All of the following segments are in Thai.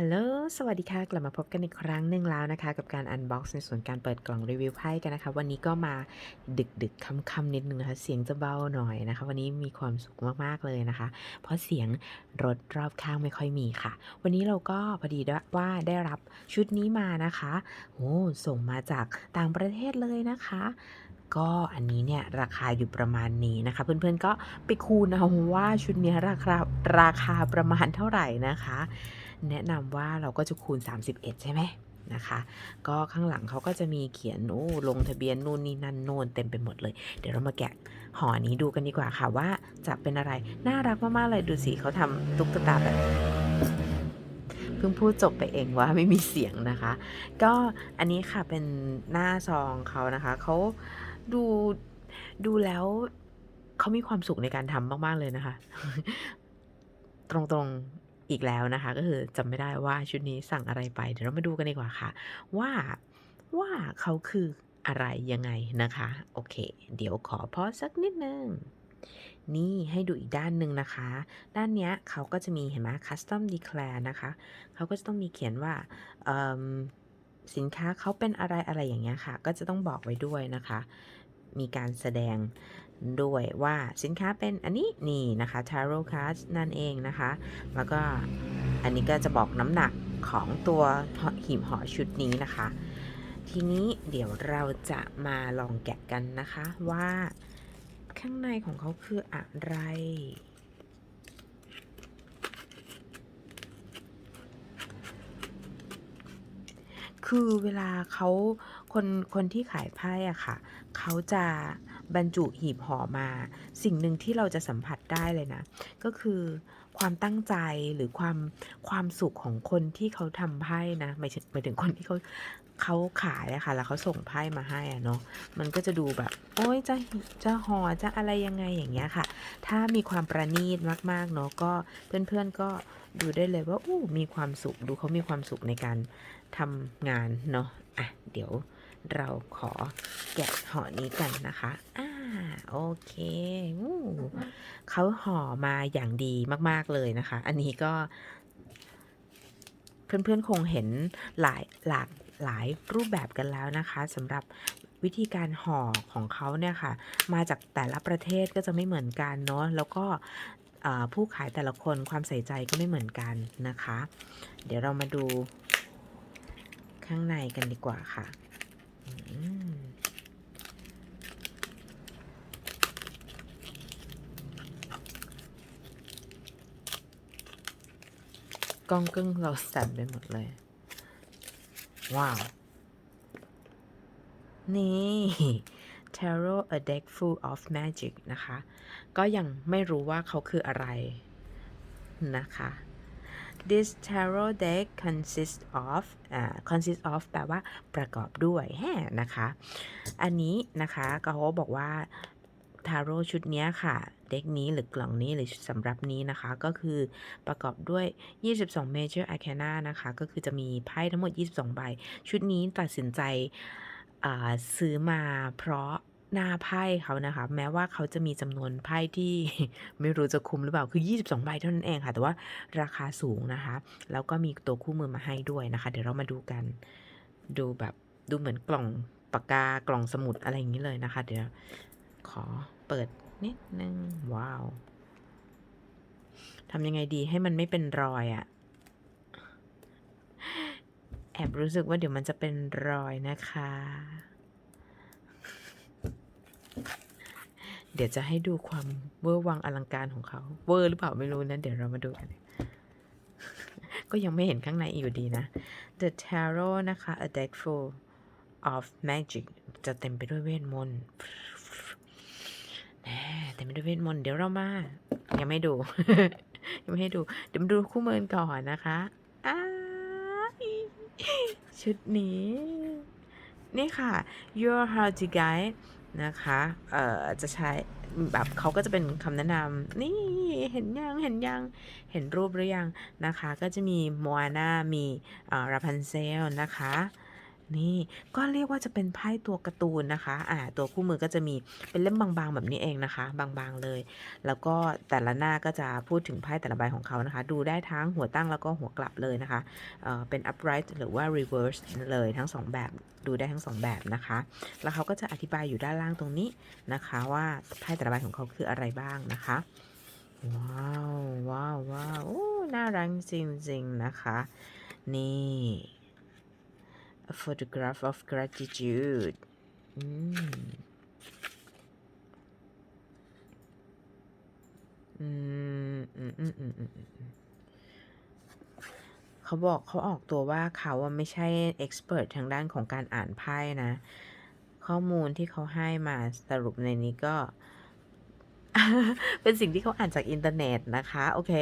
ฮัลโหล สวัสดีค่ะ กลับมาพบกันอีกครั้งหนึ่งแล้วนะคะ กับการอันบ็อกซ์ในส่วนการเปิดกล่องรีวิวไพ่กันนะคะ วันนี้ก็มาดึกดึกค่ำค่ำนิดนึงนะคะ เสียงจะเบาหน่อยนะคะ วันนี้มีความสุขมากๆเลยนะคะ เพราะเสียงรถรอบข้างไม่ค่อยมีค่ะ วันนี้เราก็พอดีว่าได้รับชุดนี้มานะคะโอ้ส่งมาจากต่างประเทศเลยนะคะก็อันนี้เนี่ยราคาอยู่ประมาณนี้นะคะ เพื่อนๆก็ไปคูณเอาว่าชุดนี้ราคาราคาประมาณเท่าไหร่นะคะ แนะนำว่าเราก็จะคูณ 31 ใช่ไหมนะคะ ก็ข้างหลังเขาก็จะมีเขียนโอ้ลงทะเบียนนู่นนี่นั่นโน่นเต็มไปหมดเลย เดี๋ยวเรามาแกะห่อนี้ดูกันดีกว่าค่ะว่าจะเป็นอะไร น่ารักมากๆเลยดูสิเขาทำตุ๊กตาแบบเพิ่งพูดจบไปเองว่าไม่มีเสียงนะคะ ก็อันนี้ค่ะเป็นหน้าซองเขานะคะเขาดูดูแล้วเขามีความสุขในการทำมาก ๆ เลยนะคะ ตรงๆ อีกแล้วนะคะ ก็คือจำไม่ได้ว่าชุดนี้สั่งอะไรไป เดี๋ยวเรามาดูกันดีกว่าค่ะ ว่าว่าเขาคืออะไรยังไงนะคะ โอเค เดี๋ยวขอพอสักนิดนึงนี่ให้ดูอีกด้านหนึ่งนะคะ ด้านเนี้ยเขาก็จะมีเห็นไหม custom declare นะคะ เขาก็จะต้องมีเขียนว่าสินค้าเขาเป็นอะไรอะไรอย่างเงี้ยค่ะ ก็จะต้องบอกไว้ด้วยนะคะ มีการแสดง ด้วยว่าสินค้าเป็นอันนี้นี่นะคะ tarot cards นั่นเองนะคะ แล้วก็อันนี้ก็จะบอกน้ำหนักของตัวหีบห่อชุดนี้นะคะ ทีนี้เดี๋ยวเราจะมาลองแกะกันนะคะว่าข้างในของเขาคืออะไร คือเวลาเขาคนคนที่ขายไพ่อะค่ะ เขาจะ บรรจุหีบห่อมา สิ่งหนึ่งที่เราจะสัมผัสได้เลยนะ ก็คือความตั้งใจหรือความความสุขของคนที่เขาทำไพ่นะหมายถึงหมายถึงคนที่เขาเขาขายอะค่ะ แล้วเขาส่งไพ่มาให้อะเนาะมันก็จะดูแบบ โอ้ยจะจะห่อจะอะไรยังไงอย่างเงี้ยค่ะ ถ้ามีความประณีตมากๆเนาะก็เพื่อนๆก็ดูได้เลยว่าอู้มีความสุขดูเขามีความสุขในการทำงานเนาะอะเดี๋ยว เราขอแกะห่อนี้กันนะคะอ่าโอเคอู้เขาห่อมาอย่างดีมาก ๆ เลยนะคะ อันนี้ก็ เพื่อน ๆ คงเห็นหลายหลากหลายรูปแบบกันแล้วนะคะสำหรับวิธีการห่อของเขาเนี่ยค่ะ มาจากแต่ละประเทศก็จะไม่เหมือนกันเนาะแล้วก็ผู้ขายแต่ละคนความใส่ใจก็ไม่เหมือนกันนะคะ เดี๋ยวเรามาดูข้างในกันดีกว่าค่ะ กล้องกึ้งเราสั่นไปหมดเลย ว้าว นี่ Tarot a deck full of magic นะคะ ก็ยังไม่รู้ว่าเขาคืออะไรนะคะ This tarot deck consists of อ่า consists of แปลว่าประกอบด้วยแฮนะคะ อันนี้นะคะก็เขาบอกว่าทาโร่ชุดนี้ค่ะ เด็กนี้หรือกล่องนี้หรือสำหรับนี้นะคะ ก็คือประกอบด้วย 22 Major Arcana นะคะ ก็คือจะมีไพ่ทั้งหมด 22 ใบ ชุดนี้ตัดสินใจอ่าซื้อมาเพราะ หน้าไพ่เขานะคะ แม้ว่าเขาจะมีจำนวนไพ่ที่ ไม่รู้จะคุ้มหรือเปล่าคือ 22 ใบเท่านั้นเองค่ะ แต่ว่าราคาสูงนะคะ แล้วก็มีตัวคู่มือมาให้ด้วยนะคะ เดี๋ยวเรามาดูกัน ดูแบบดูเหมือนกล่องปากกากล่องสมุดอะไรอย่างนี้เลยนะคะ เดี๋ยวขอเปิดนิดนึงว้าวทำยังไงดีให้มันไม่เป็นรอยอะแอบรู้สึกว่าเดี๋ยวมันจะเป็นรอยนะคะ เดี๋ยวจะให้ดูความเวอร์วังอลังการของเขา เวอร์หรือเปล่าไม่รู้นะ เดี๋ยวเรามาดูกัน ก็ยังไม่เห็นข้างในอยู่ดีนะ The Tarot นะคะ a deck full of magic จะเต็มไปด้วยเวทมนต์แหมเต็มไปด้วยเวทมนต์ เดี๋ยวเรามา ยังไม่ดู ยังไม่ให้ดู เดี๋ยวมาดูคู่มือก่อนนะคะอ้าชุดนี้ นี่ค่ะ your how to guide นะคะเอ่อจะใช้แบบเขาก็จะเป็นคำแนะนำนี่เห็นยังเห็นยังเห็นรูปหรือยังนะคะ ก็จะมีโมอาน่ามีรัพันเซลนะคะ นี่ก็เรียกว่าจะเป็นไพ่ตัวการ์ตูนนะคะ อ่า ตัวคู่มือก็จะมีเป็นเล่มบางๆ แบบนี้เองนะคะ บางๆเลย แล้วก็แต่ละหน้าก็จะพูดถึงไพ่แต่ละใบของเขานะคะ ดูได้ทั้งหัวตั้งแล้วก็หัวกลับเลยนะคะ เอ่อ เป็น upright หรือว่า reverse เลยทั้งสองแบบ ดูได้ทั้งสองแบบนะคะ แล้วเขาก็จะอธิบายอยู่ด้านล่างตรงนี้นะคะ ว่าไพ่แต่ละใบของเขาคืออะไรบ้างนะคะ ว้าว ว้าว ว้าวโอ้น่ารักจริงๆนะคะ นี่ a photograph of gratitude อืมอืมอืมอืมอืมอืมเขาบอกเขาออกตัวว่าเขาไม่ใช่ expert ทางด้านของการอ่านไพ่นะ ข้อมูลที่เขาให้มาสรุปในนี้ก็ เป็นสิ่งที่เขาอ่านจากอินเทอร์เน็ตนะคะโอเค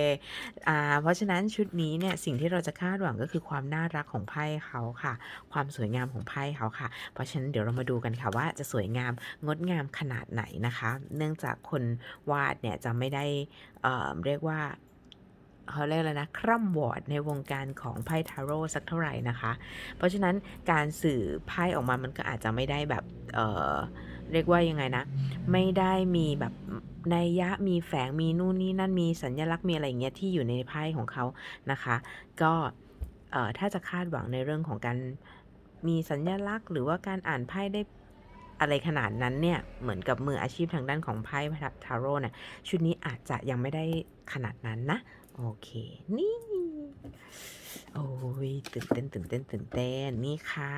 อ่าเพราะฉะนั้นชุดนี้เนี่ยสิ่งที่เราจะคาดหวังก็คือความน่ารักของไพ่เขาค่ะ ความสวยงามของไพ่เขาค่ะ เพราะฉะนั้นเดี๋ยวเรามาดูกันค่ะว่าจะสวยงามงดงามขนาดไหนนะคะ เนื่องจากคนวาดเนี่ยจะไม่ได้เอ่อเรียกว่าเขาเรียกอะไรนะ คร่ำวอดในวงการของไพ่ทาโร่สักเท่าไหร่นะคะ เพราะฉะนั้นการสื่อไพ่ออกมามันก็อาจจะไม่ได้แบบ เออเรียกว่ายังไงนะ ไม่ได้มีแบบ นัยยะมีแฝงมีนู่นนี่นั่นมีสัญลักษณ์มีอะไรอย่างเงี้ยที่อยู่ในไพ่ของเขานะคะ ก็เอ่อถ้าจะคาดหวังในเรื่องของการมีสัญลักษณ์ หรือว่าการอ่านไพ่ได้อะไรขนาดนั้นเนี่ย เหมือนกับมืออาชีพทางด้านของไพ่ทาโร่เนี่ยชุดนี้อาจจะยังไม่ได้ขนาดนั้นนะ โอเค นี่ โอ้ยตื่นเต้นตื่นเต้นตื่นเต้นนี่ค่ะ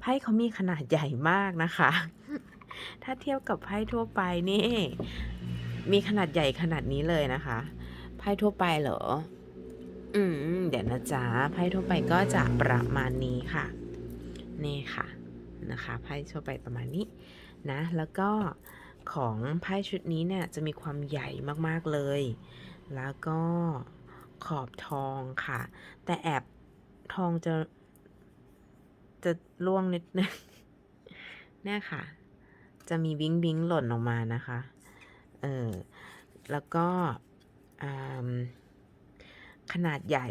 ไพ่เขามีขนาดใหญ่มากนะคะ ถ้าเทียบกับไพ่ทั่วไปนี่ มีขนาดใหญ่ขนาดนี้เลยนะคะ ไพ่ทั่วไปเหรอ อืม เดี๋ยวนะจ๊ะ ไพ่ทั่วไปก็จะประมาณนี้ค่ะ นี่ค่ะนะคะ ไพ่ทั่วไปประมาณนี้นะ แล้วก็ของไพ่ชุดนี้เนี่ยจะมีความใหญ่มากๆเลย แล้วก็ขอบทองค่ะ แต่แอบทองจะ จะร่วงนิดนึงเนี่ยค่ะ จะมีวิ้งวิ้งหล่นออกมานะคะ เออแล้วก็ขนาดใหญ่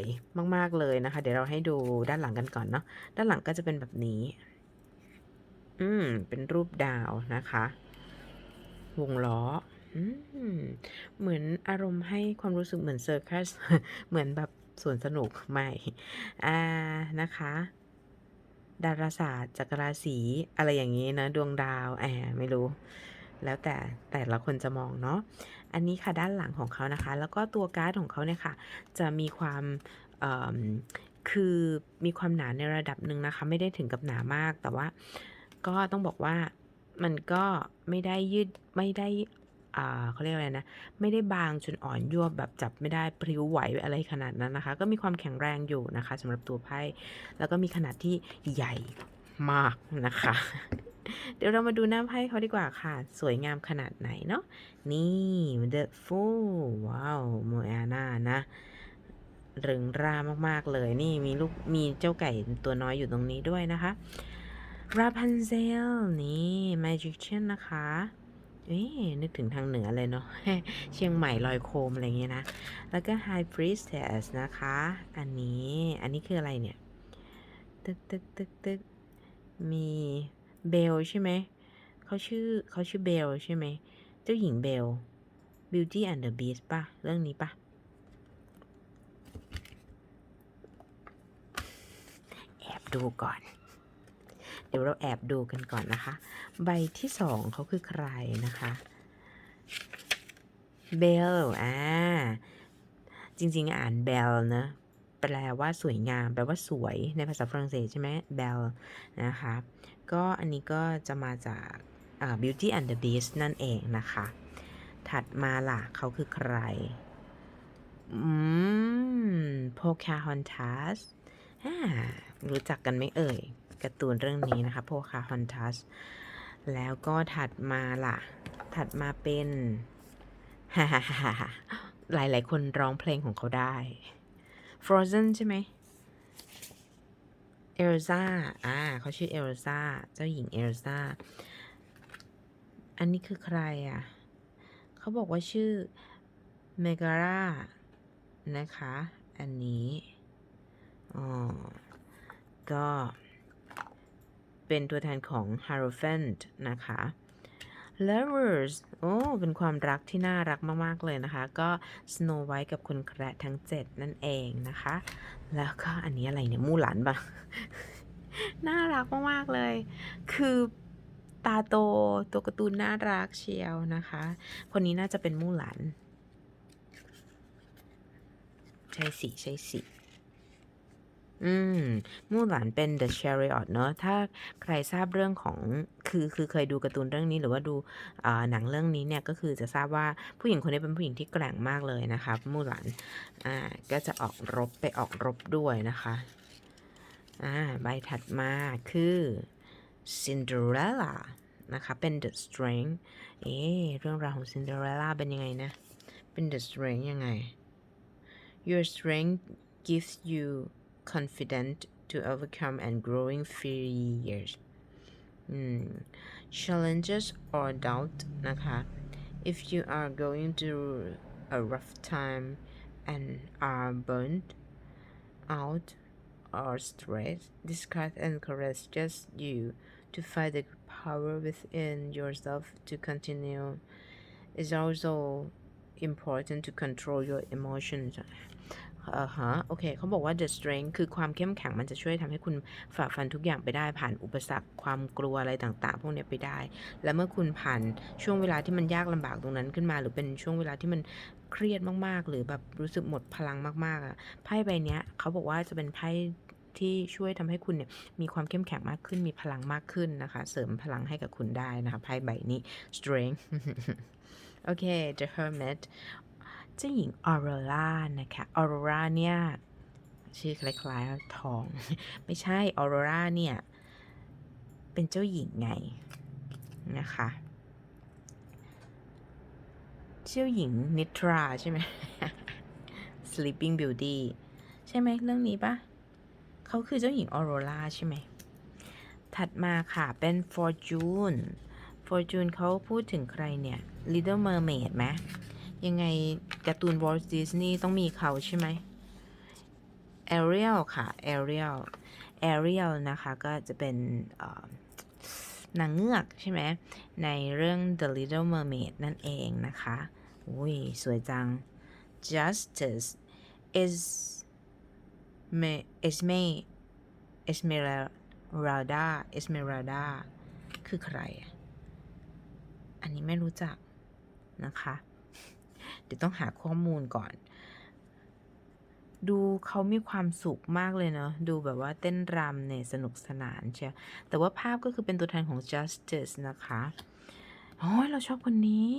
มาก ๆ เลยนะคะ เดี๋ยวเราให้ดูด้านหลังกันก่อนเนาะด้านหลังก็จะเป็นแบบนี้ อืม เป็นรูปดาวนะคะ วงล้ออืมเหมือนอารมณ์ให้ความรู้สึกเหมือนเซอร์คัสเหมือนแบบสวนสนุกไม่อ่านะคะดาราศาสตร์จักรราศีอะไรอย่างงี้นะ ดวงดาวแอไม่รู้ แล้วแต่แต่ละคนจะมองเนาะอันนี้ค่ะด้านหลังของเขานะคะ แล้วก็ตัวการ์ดของเขาเนี่ยค่ะ จะมีความคือมีความหนาในระดับหนึ่งนะคะ ไม่ได้ถึงกับหนามาก แต่ว่าก็ต้องบอกว่ามันก็ไม่ได้ยืดไม่ได้เขาเรียกอะไรนะ ไม่ได้บางจนอ่อนยวบแบบจับไม่ได้พริ้วไหวอะไรขนาดนั้นนะคะ ก็มีความแข็งแรงอยู่นะคะสำหรับตัวไพ่แล้วก็มีขนาดที่ใหญ่มากนะคะ เดี๋ยวเรามาดูหน้าไพ่เขาดีกว่าค่ะ สวยงามขนาดไหนเนาะ นี่ The Fool ว้าวโมอาน่านะเริงร่ามาก ๆ เลย นี่มีลูก มีเจ้าไก่ตัวน้อยอยู่ตรงนี้ด้วยนะคะ Rapunzel นี่ Magician นะคะเอ๊นึกถึงทางเหนือเลยเนาะ เชียงใหม่ลอยโคม อะไรอย่างเงี้ยนะ แล้วก็ High Priestess นะคะ อันนี้ อันนี้คืออะไรเนี่ย ตึกตึกตึกตึกมี เบลใช่ไหม เขาชื่อเขาชื่อเบลใช่ไหม เจ้าหญิงเบล Beauty and the Beast ป่ะ เรื่องนี้ป่ะ แอบดูก่อน เดี๋ยวเราแอบดูกันก่อนนะคะ ใบที่สองเขาคือใครนะคะเบลอ่า จริง ๆ อ่านเบลนะ แปลว่าสวยงาม แปลว่าสวย ในภาษาฝรั่งเศสใช่ไหมเบลนะคะ ก็อันนี้ก็จะมาจาก Beauty and the Beast นั่นเองนะคะ ถัดมาล่ะเขาคือใคร อืม Pocahontas รู้จักกันไหมเอ่ยการ์ตูนเรื่องนี้นะคะ Pocahontas แล้วก็ถัดมาล่ะ ถัดมาเป็นหลายๆคนร้องเพลงของเขาได้ Frozen ใช่ไหม เอลซ่า อ่า เขาชื่อเอลซ่า เจ้าหญิงเอลซ่า อันนี้คือใครอะ เขาบอกว่าชื่อเมการานะคะ อันนี้ อ๋อ ก็เป็นตัวแทนของ Hierophant นะคะ Lovers โอ้ เป็นความรักที่น่ารักมาก ๆ เลยนะคะ ก็ Snow White กับคุณแคระทั้ง 7 นั่นเองนะคะ แล้วก็อันนี้อะไรเนี่ย มู่หลานปะน่ารักมากๆเลย คือตาโตตัวการ์ตูนน่ารักเชียวนะคะ คนนี้น่าจะเป็นมู่หลาน ใช่สิ ใช่สิ อืม มู่หลานเป็น The Chariot เนอะ ถ้าใครทราบเรื่องของ คือ คือเคยดูการ์ตูนเรื่องนี้ หรือว่าดูอ่าหนังเรื่องนี้เนี่ย ก็คือจะทราบว่าผู้หญิงคนนี้เป็นผู้หญิงที่แกร่งมากเลยนะคะ มู่หลาน อ่า ก็จะออกรบไปออกรบด้วยนะคะ อ่า ใบถัดมาคือ Cinderella นะคะ เป็น The Strength เอ๊เรื่องราวของ Cinderella เป็นยังไงนะ เป็น The Strength ยังไง Your strength gives you confidence to overcome and growing fears อืม challenges or doubt นะคะ if you are going through a rough time and are burnt out or stressed this card encourages you to find the power within yourself to continue it's also important to control your emotions อ่าฮะโอเคเขาบอกว่า the strength คือความเข้มแข็งมันจะช่วยทำให้คุณฝ่าฟันทุกอย่างไปได้ผ่านอุปสรรคความกลัวอะไรต่างๆ พวกนี้ไปได้ และเมื่อคุณผ่านช่วงเวลาที่มันยากลำบากตรงนั้นขึ้นมา หรือเป็นช่วงเวลาที่มันเครียดมากๆ หรือแบบรู้สึกหมดพลังมากๆอะไพ่ใบเนี้ยเขาบอกว่าจะเป็นไพ่ที่ช่วยทำให้คุณเนี่ยมีความเข้มแข็งมากขึ้นมีพลังมากขึ้นนะคะ เสริมพลังให้กับคุณได้นะคะไพ่ใบนี้ strength โอเค the hermit เจ้าหญิงออโรรานะคะออโรราเนี่ยชื่อคล้ายๆทอง ไม่ใช่ออโรราเนี่ย เป็นเจ้าหญิงไงนะคะเจ้าหญิงนิทราใช่ไหม Sleeping Beauty ใช่ไหมเรื่องนี้ปะเขาคือเจ้าหญิงออโรราใช่ไหม ถัดมาค่ะเป็น Fortune Fortune เขาพูดถึงใครเนี่ย Little Mermaid ไหม ยังไงการ์ตูนวอลต์ดิสนีย์ต้องมีเขาใช่ไหม Ariel ค่ะ Ariel Ariel นะคะก็จะเป็นนางเงือกใช่ไหมในเรื่อง The Little Mermaid นั่นเองนะคะอุ้ยสวยจัง Justice is me Esme Esmeralda Esmeralda คือใคร อันนี้ไม่รู้จักนะคะ เดี๋ยวต้องหาข้อมูลก่อน ดูเขามีความสุขมากเลยเนาะดูแบบว่าเต้นรำเนี่ยสนุกสนานเชียวแต่ว่าภาพก็คือเป็นตัวแทนของ justice นะคะโอ้ยเราชอบคนนี้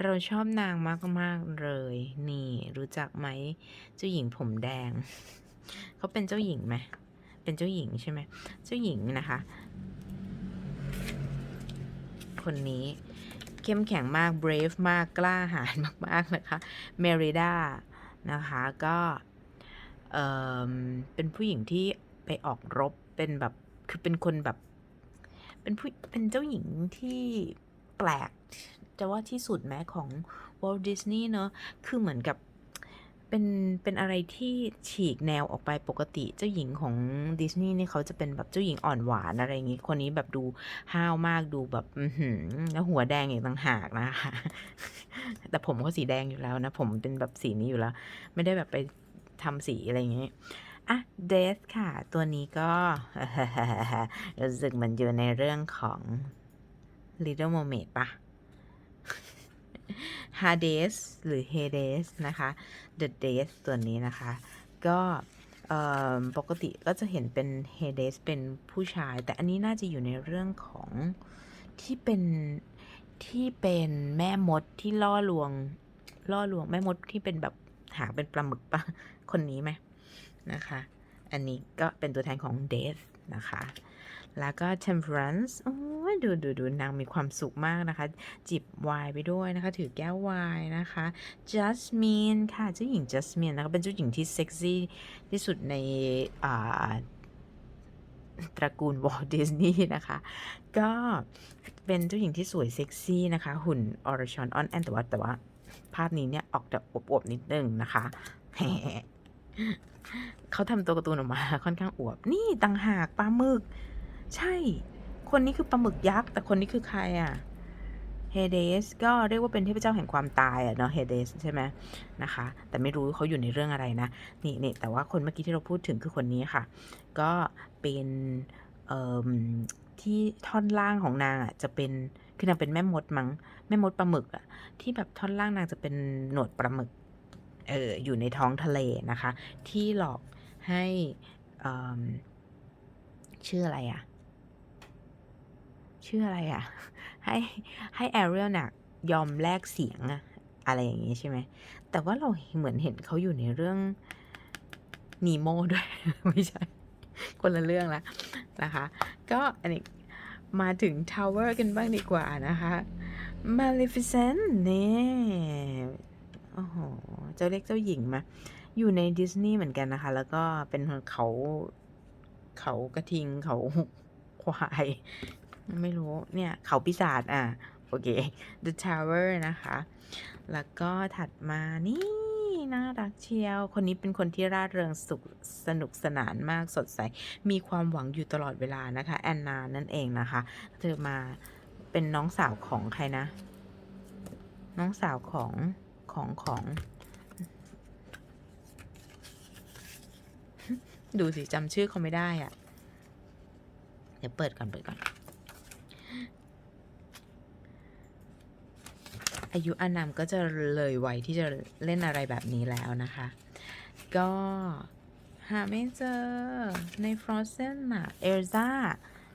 เราชอบนางมากๆเลย นี่ รู้จักไหมเจ้าหญิงผมแดง เขาเป็นเจ้าหญิงไหมเป็นเจ้าหญิงใช่ไหมเจ้าหญิงนะคะ คนนี้ เข้มแข็งมาก brave มากกล้าหาญมาก ๆ นะคะเมริดานะคะก็เอ่อเป็นผู้หญิงที่ไปออกรบเป็นแบบคือเป็นคนแบบ เป็นผู้เป็นเจ้าหญิงที่แปลกจะว่าที่สุดแม้ของวอล t ดิสนีย์เนอะคือเหมือนกับ เป็นเป็นอะไรที่ฉีกแนวออกไปปกติเจ้าหญิงของดิสนีย์นี่เขาจะเป็นแบบเจ้าหญิงอ่อนหวานอะไรอย่างงี้คนนี้แบบดูห้าวมากดูแบบแล้วหัวแดงอีกต่างหากนะคะแต่ผมเขาสีแดงอยู่แล้วนะผมเป็นแบบสีนี้อยู่แล้ว ไม่ได้แบบไปทำสีอะไรอย่างงี้อะเดธค่ะ ตัวนี้ก็รู้สึกเหมันอยู่ในเรื่องของ Little Mermaid ปะ Hades หรือ Hades นะคะ The Death ตัวนี้นะคะ ก็ปกติก็จะเห็นเป็น Hades เป็นผู้ชาย แต่อันนี้น่าจะอยู่ในเรื่องของที่เป็นที่เป็นแม่มดที่ล่อลวง ล่อลวงแม่มดที่เป็นแบบหางเป็นปลาหมึกปะคนนี้ไหมนะคะ อันนี้ก็เป็นตัวแทนของ Death นะคะ แล้วก็ Temperance โอ้ ดูดูดูนางมีความสุขมากนะคะ จิบไวน์ไปด้วยนะคะ ถือแก้วไวน์นะคะ Jasmine ค่ะเจ้าหญิง Jasmine นะคะเป็นเจ้าหญิงที่เซ็กซี่ที่สุดในอ่าตระกูลวอลดิสนีย์นะคะ ก็เป็นเจ้าหญิงที่สวยเซ็กซี่นะคะ หุ่นออร์ชอนออนแอนแต่ว่าแต่ว่า ภาพนี้เนี่ย ออกจะอวบๆนิดนึงนะคะแเขาทำตัวการ์ตูนออกมาค่อนข้างอวบ นี่ต่างหากปลาหมึก ใช่ คนนี้คือปลาหมึกยักษ์แต่คนนี้คือใครอะเฮเดสก็เรียกว่าเป็นเทพเจ้าแห่งความตายอะเนาะเฮเดสใช่ไหมนะคะ แต่ไม่รู้เขาอยู่ในเรื่องอะไรนะ นี่นี่แต่ว่าคนเมื่อกี้ที่เราพูดถึงคือคนนี้ค่ะ ก็เป็นเอ่อที่ท่อนล่างของนางอะจะเป็นคือนางเป็นแม่มดมั้งแม่มดปลาหมึกอะที่แบบท่อนล่างนางจะเป็นหนวดปลาหมึกเอออยู่ในท้องทะเลนะคะ ที่หลอกให้เอิ่มชื่ออะไรอะ ชื่ออะไรอะให้ให้แอเรียลน่ะยอมแลกเสียงอะอะไรอย่างงี้ใช่ไหม แต่ว่าเราเหมือนเห็นเขาอยู่ในเรื่องนีโมด้วย ไม่ใช่ คนละเรื่องละนะคะ ก็อันนี้มาถึงทาวเวอร์กันบ้างดีกว่านะคะ Maleficent นี่โอ้โห เจ้าเล็กเจ้าหญิงมา อยู่ในดิสนีย์เหมือนกันนะคะ แล้วก็เป็นเขาเขากระทิงเขาควาย ไม่รู้ เนี่ยเขาปีศาจอะ โอเค The Tower นะคะ แล้วก็ถัดมานี่น่ารักเชียว คนนี้เป็นคนที่ร่าเริงสุขสนุกสนานมากสดใส มีความหวังอยู่ตลอดเวลานะคะ แอนนา นั่นเองนะคะ เธอมาเป็นน้องสาวของใครนะ น้องสาวของของของ ดูสิจำชื่อเขาไม่ได้อะเดี๋ยวเปิดก่อนเปิดก่อน อายุอานามก็จะเลยวัยที่จะเล่นอะไรแบบนี้แล้วนะคะ ก็หาไม่เจอใน Frozen อะเอลซ่า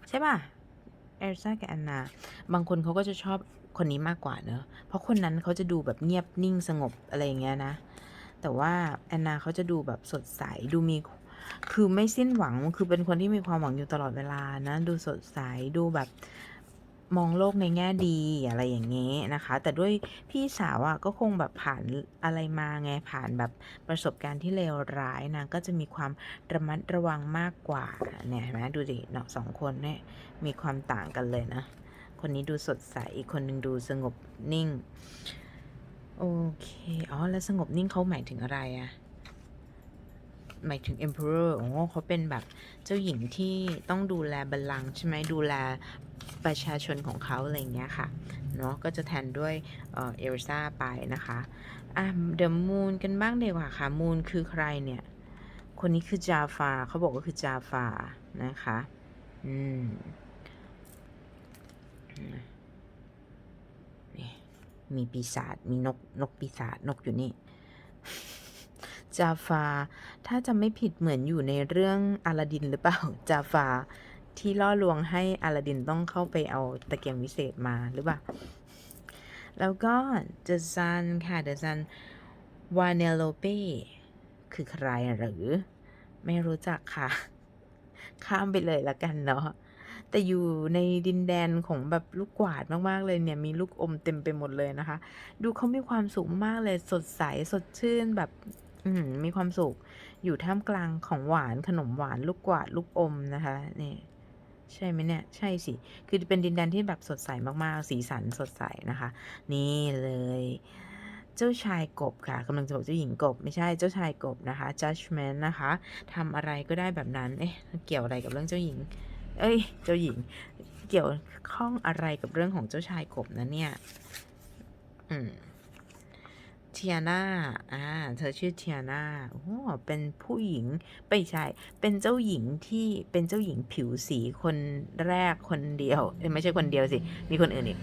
ใช่ป่ะเอลซ่ากับแอนนา บางคนเขาก็จะชอบคนนี้มากกว่าเนอะ เพราะคนนั้นเขาจะดูแบบเงียบนิ่งสงบอะไรอย่างเงี้ยนะ แต่ว่าแอนนาเขาจะดูแบบสดใส ดูมี คือไม่สิ้นหวัง คือเป็นคนที่มีความหวังอยู่ตลอดเวลานะ ดูสดใส ดูแบบ มองโลกในแง่ดีอะไรอย่างเงี้ยนะคะ แต่ด้วยพี่สาวอะก็คงแบบผ่านอะไรมาไงผ่านแบบประสบการณ์ที่เลวร้ายนางก็จะมีความระมัดระวังมากกว่าเนี่ยเห็นไหมดูดิเนาะสองคนเนี่ยมีความต่างกันเลยนะ คนนี้ดูสดใสอีกคนนึงดูสงบนิ่ง โอเคอ๋อแล้วสงบนิ่งเขาหมายถึงอะไรอะหมายถึง emperor โอ้เขาเป็นแบบเจ้าหญิงที่ต้องดูแลบัลลังก์ใช่ไหมดูแล ประชาชนของเขาอะไรเงี้ยค่ะเนาะก็จะแทนด้วยเอลซ่าไปนะคะอะเดอะมูนกันบ้างดีกว่าค่ะมูนคือใครเนี่ย คนนี้คือจาฟาเขาบอกว่าคือจาฟานะคะอืมนี่มีปีศาจมีนกนกปีศาจนกอยู่นี่จาฟา ถ้าจำไม่ผิดเหมือนอยู่ในเรื่องอลาดินหรือเปล่า จาฟา ที่ล่อลวงให้อลาดินต้องเข้าไปเอาตะเกียงวิเศษมาหรือเปล่า แล้วก็เดซันค่ะเดซันวาเนโลเป้คือใครหรือ ไม่รู้จักค่ะ ข้ามไปเลยละกันเนาะแต่อยู่ในดินแดนของแบบลูกกวาดมาก ๆ เลยเนี่ย มีลูกอมเต็มไปหมดเลยนะคะ ดูเขามีความสุขมากเลยสดใสสดชื่นแบบมมีความสุข อยู่ท่ามกลางของหวานขนมหวาน ลูกกวาดลูกอมนะคะนี่ ใช่ไหมเนี่ย ใช่สิ คือเป็นดินแดนที่แบบสดใสมากๆ สีสันสดใสนะคะ นี่เลย เจ้าชายกบค่ะกำลังจะบอกเจ้าหญิงกบ ไม่ใช่เจ้าชายกบนะคะ judgment นะคะทำอะไรก็ได้แบบนั้น เอ๊ะ เกี่ยวอะไรกับเรื่องเจ้าหญิง เอ้ย เจ้าหญิง เกี่ยวข้องอะไรกับเรื่องของเจ้าชายกบนะเนี่ย อืม เทียนาอ่า เธอชื่อเทียนาโอ้เป็นผู้หญิง ไม่ใช่ เป็นเจ้าหญิงที่ เป็นเจ้าหญิงผิวสีคนแรกคนเดียว ไม่ใช่คนเดียวสิ มีคนอื่นอีก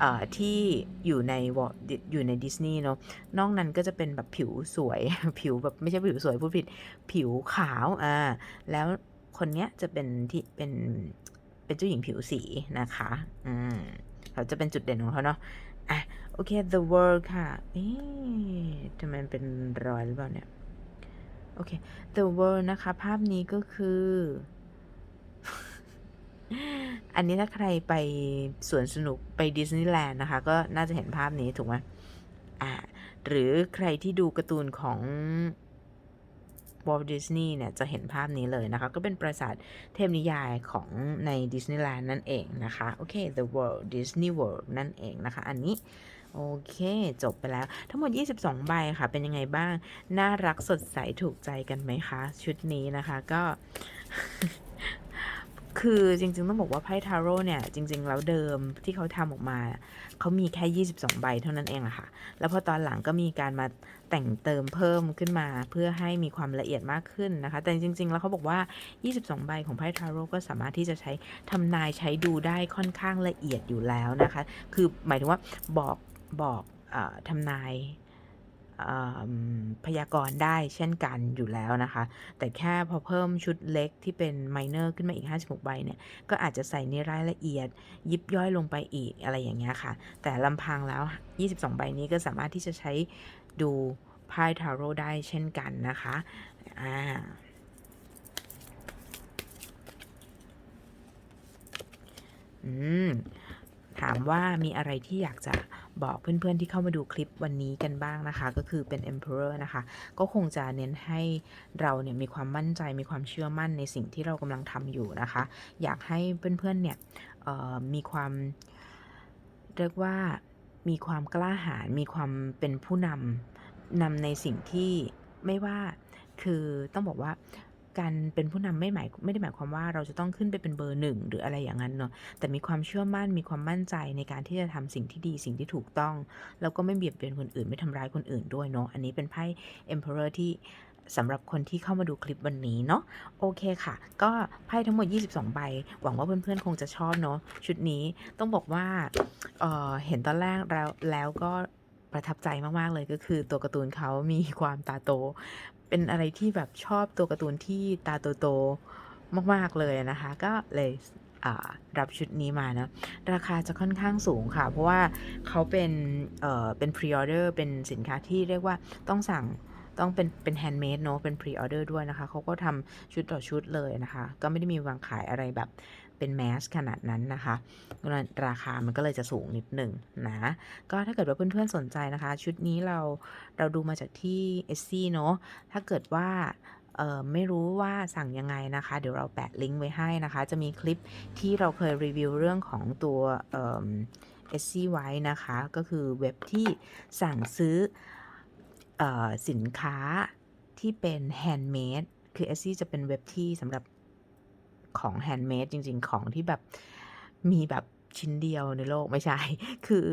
เอ่อที่อยู่ในวออยู่ในดิสนีย์เนาะนอกนั้นก็จะเป็นแบบผิวสวย ผิวแบบไม่ใช่ผิวสวย พูดผิด ผิวขาว อ่า แล้วคนเนี้ยจะเป็นที่ เป็น เป็นเจ้าหญิงผิวสีนะคะ อืม เขาจะเป็นจุดเด่นของเขาเนาะอะโอเค the world ค่ะเอ๊ะทำไมเป็นรอยหรือเปล่าเนี่ย โอเค the world นะคะ ภาพนี้ก็คือ อันนี้ถ้าใครไปสวนสนุกไปดิสนีย์แลนด์นะคะ ก็น่าจะเห็นภาพนี้ถูกไหมอ่าหรือใครที่ดูการ์ตูนของ วอลดิสนีย์เนี่ยจะเห็นภาพนี้เลยนะคะ ก็เป็นปราสาทเทพนิยายของในดิสนีย์แลนด์นั่นเองนะคะ โอเค the world Disney World นั่นเองนะคะ อันนี้โอเค จบไปแล้ว ทั้งหมด 22 ใบค่ะ เป็นยังไงบ้าง น่ารักสดใสถูกใจกันไหมคะ ชุดนี้นะคะก็ คือจริงๆต้องบอกว่าไพ่ทาโร่เนี่ย จริง ๆ แล้วเดิมที่เขาทำออกมา เขามีแค่ 22 ใบเท่านั้นเองอะค่ะ แล้วพอตอนหลังก็มีการมาแต่งเติมเพิ่มขึ้นมา เพื่อให้มีความละเอียดมากขึ้นนะคะ แต่จริง ๆ แล้วเขาบอกว่า 22 ใบของไพ่ทาโร่ก็สามารถที่จะใช้ทำนายใช้ดูได้ค่อนข้างละเอียดอยู่แล้วนะคะ คือหมายถึงว่าบอกบอกอาทำนาย พยากรณ์ได้เช่นกันอยู่แล้วนะคะ แต่แค่พอเพิ่มชุดเล็กที่เป็นไมเนอร์ขึ้นมาอีก 56 ใบเนี่ย ก็อาจจะใส่ในรายละเอียด ยิบย่อยลงไปอีกอะไรอย่างเงี้ยค่ะ แต่ลำพังแล้ว 22 ใบนี้ก็สามารถที่จะใช้ดูไพ่ทาโร่ได้เช่นกันนะคะอ่าอืมถามว่ามีอะไรที่อยากจะ บอกเพื่อนๆที่เข้ามาดูคลิปวันนี้กันบ้างนะคะ ก็คือเป็น Emperor นะคะ ก็คงจะเน้นให้เราเนี่ยมีความมั่นใจมีความเชื่อมั่นในสิ่งที่เรากำลังทำอยู่นะคะ อยากให้เพื่อนๆเนี่ยมีความเรียกว่ามีความกล้าหาญมีความเป็นผู้นำนำในสิ่งที่ไม่ว่าคือต้องบอกว่า การเป็นผู้นำไม่หมายไม่ได้หมายความว่าเราจะต้องขึ้นไปเป็นเบอร์หนึ่งหรืออะไรอย่างนั้นเนาะแต่มีความเชื่อมั่นมีความมั่นใจในการที่จะทำสิ่งที่ดีสิ่งที่ถูกต้อง แล้วก็ไม่เบียดเบียนคนอื่นไม่ทำร้ายคนอื่นด้วยเนาะอันนี้เป็นไพ่ Emperor ที่สำหรับคนที่เข้ามาดูคลิปวันนี้เนาะโอเคค่ะ ก็ไพ่ทั้งหมด 22 ใบ หวังว่าเพื่อนๆ คงจะชอบเนาะชุดนี้ต้องบอกว่าเเห็นตอนแรกแล้วแล้วก็ประทับใจมาก ๆ เลยก็คือตัวการ์ตูนเขามีความตาโต เป็นอะไรที่แบบชอบตัวการ์ตูนที่ตาโตๆมากๆเลยนะคะ ก็เลยรับชุดนี้มานะ ราคาจะค่อนข้างสูงค่ะ เพราะว่าเขาเป็นเอ่อเป็นพรีออเดอร์เป็นสินค้าที่เรียกว่าต้องสั่งต้องเป็นเป็นแฮนด์เมดเนาะเป็นพรีออเดอร์ด้วยนะคะ เขาก็ทำชุดต่อชุดเลยนะคะ ก็ไม่ได้มีวางขายอะไรแบบ เป็นแมสขนาดนั้นนะคะราคามันก็เลยจะสูงนิดหนึ่งนะก็ถ้าเกิดว่าเพื่อนๆสนใจนะคะ ชุดนี้เราเราดูมาจากที่เอซี่เนาะถ้าเกิดว่าเออไม่รู้ว่าสั่งยังไงนะคะ เดี๋ยวเราแปะลิงก์ไว้ให้นะคะ จะมีคลิปที่เราเคยรีวิวเรื่องของตัวเออซี่ไว้นะคะ ก็คือเว็บที่สั่งซื้ออสินค้าที่เป็นแฮนด์เมดคือ e อสซี่จะเป็นเว็บที่สำหรับ ของแฮนด์เมดจริง ๆ ของที่แบบมีแบบชิ้นเดียวในโลกไม่ใช่ คือ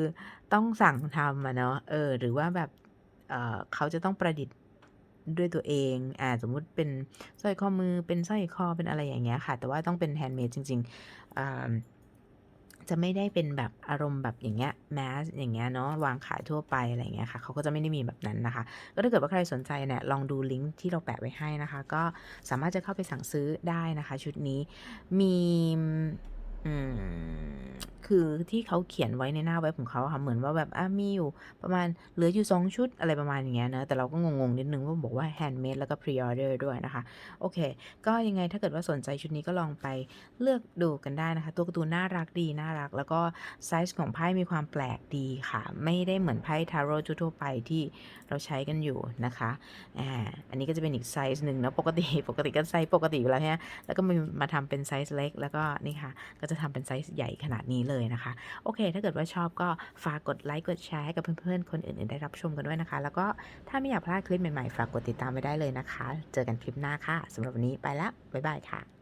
ต้องสั่งทำอะเนาะเออ หรือว่าแบบเเขาจะต้องประดิษฐ์ด้วยตัวเอง อ่า สมมุติเป็นสร้อยข้อมือเป็นสร้อยคอเป็นอะไรอย่างเงี้ยค่ะ แต่ว่าต้องเป็นแฮนด์เมดจริงๆอ่า จะไม่ได้เป็นแบบอารมณ์แบบอย่างเงี้ยแมสอย่างเงี้ยเนาะวางขายทั่วไปอะไรเงี้ยค่ะเขาก็จะไม่ได้มีแบบนั้นนะคะ ก็ถ้าเกิดว่าใครสนใจเนี่ยลองดูลิงก์ที่เราแปะไว้ให้นะคะ ก็สามารถจะเข้าไปสั่งซื้อได้นะคะ ชุดนี้มีอืม คือที่เขาเขียนไว้ในหน้าเว็บของเขาค่ะเหมือนว่าแบบอะมีอยู่ประมาณเหลืออยู่ 2 ชุดอะไรประมาณอย่างเงี้ยนะแต่เราก็งงๆนิดนึงว่าบอกว่า handmade แล้วก็ pre order ด้วยนะคะ โอเค ก็ยังไงถ้าเกิดว่าสนใจชุดนี้ก็ลองไปเลือกดูกันได้นะคะ ตัวการ์ตูนน่ารักดีน่ารัก แล้วก็ไซส์ของไพ่มีความแปลกดีค่ะ ไม่ได้เหมือนไพ่ทาโร่ทั่วไปที่เราใช้กันอยู่นะคะอ่าอันนี้ก็จะเป็นอีกไซส์หนึ่งนะปกติปกติก็ไซส์ปกติอยู่แล้วฮะแล้วก็มามาทำเป็นไซส์เล็ก แล้วก็นี่ค่ะก็จะทำเป็นไซส์ใหญ่ขนาดนี้เลยนะคะ โอเค ถ้าเกิดว่าชอบก็ฝากกดไลค์กดแชร์ให้กับเพื่อนๆ คนอื่นๆได้รับชมกันด้วยนะคะ แล้วก็ถ้าไม่อยากพลาดคลิปใหม่ๆ ฝากกดติดตามไว้ได้เลยนะคะ เจอกันคลิปหน้าค่ะสำหรับวันนี้ไปแล้วบ๊ายบายค่ะ